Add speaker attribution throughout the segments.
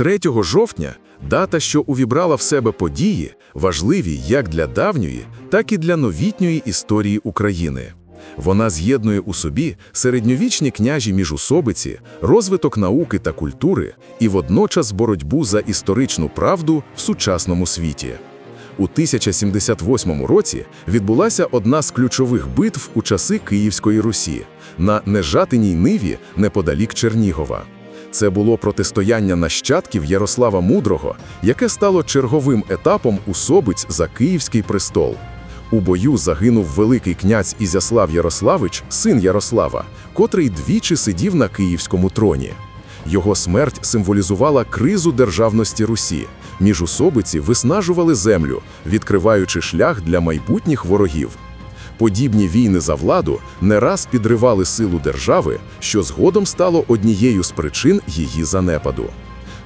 Speaker 1: 3 жовтня дата, що увібрала в себе події, важливі як для давньої, так і для новітньої історії України. Вона з'єднує у собі середньовічні княжі міжусобиці, розвиток науки та культури і водночас боротьбу за історичну правду в сучасному світі. У 1078 році відбулася одна з ключових битв у часи Київської Русі на Нежатиній ниві неподалік Чернігова. Це було протистояння нащадків Ярослава Мудрого, яке стало черговим етапом усобиць за Київський престол. У бою загинув великий князь Ізяслав Ярославич, син Ярослава, котрий двічі сидів на київському троні. Його смерть символізувала кризу державності Русі. Міжусобиці виснажували землю, відкриваючи шлях для майбутніх ворогів. Подібні війни за владу не раз підривали силу держави, що згодом стало однією з причин її занепаду.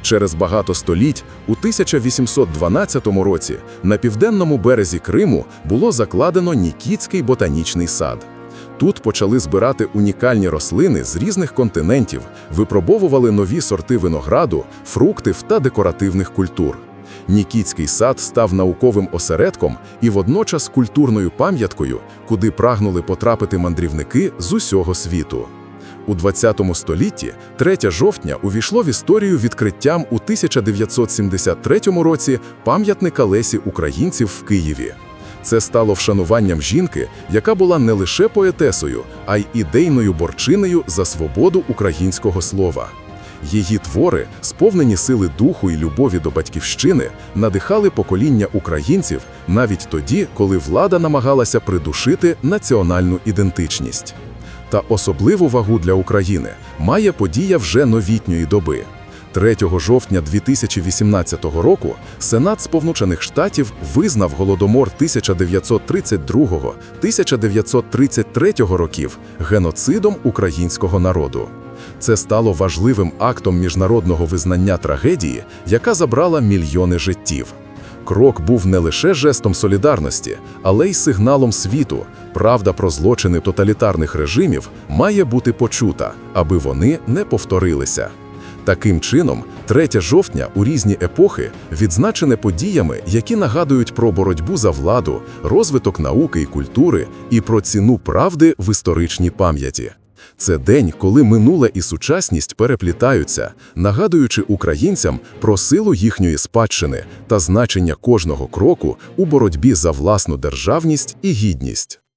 Speaker 1: Через багато століть у 1812 році на південному березі Криму було закладено Нікітський ботанічний сад. Тут почали збирати унікальні рослини з різних континентів, випробовували нові сорти винограду, фруктів та декоративних культур. Нікітський сад став науковим осередком і водночас культурною пам'яткою, куди прагнули потрапити мандрівники з усього світу. У 20 столітті 3 жовтня увійшло в історію відкриттям у 1973 році пам'ятника Лесі українців в Києві. Це стало вшануванням жінки, яка була не лише поетесою, а й ідейною борчинею за свободу українського слова. Її твори, сповнені сили духу і любові до батьківщини, надихали покоління українців навіть тоді, коли влада намагалася придушити національну ідентичність. Та особливу вагу для України має подія вже новітньої доби. 3 жовтня 2018 року Сенат Сполучених Штатів визнав голодомор 1932-1933 років геноцидом українського народу. Це стало важливим актом міжнародного визнання трагедії, яка забрала мільйони життів. Крок був не лише жестом солідарності, але й сигналом світу. Правда про злочини тоталітарних режимів має бути почута, аби вони не повторилися. Таким чином, 3 жовтня у різні епохи відзначене подіями, які нагадують про боротьбу за владу, розвиток науки і культури і про ціну правди в історичній пам'яті. Це день, коли минуле і сучасність переплітаються, нагадуючи українцям про силу їхньої спадщини та значення кожного кроку у боротьбі за власну державність і гідність.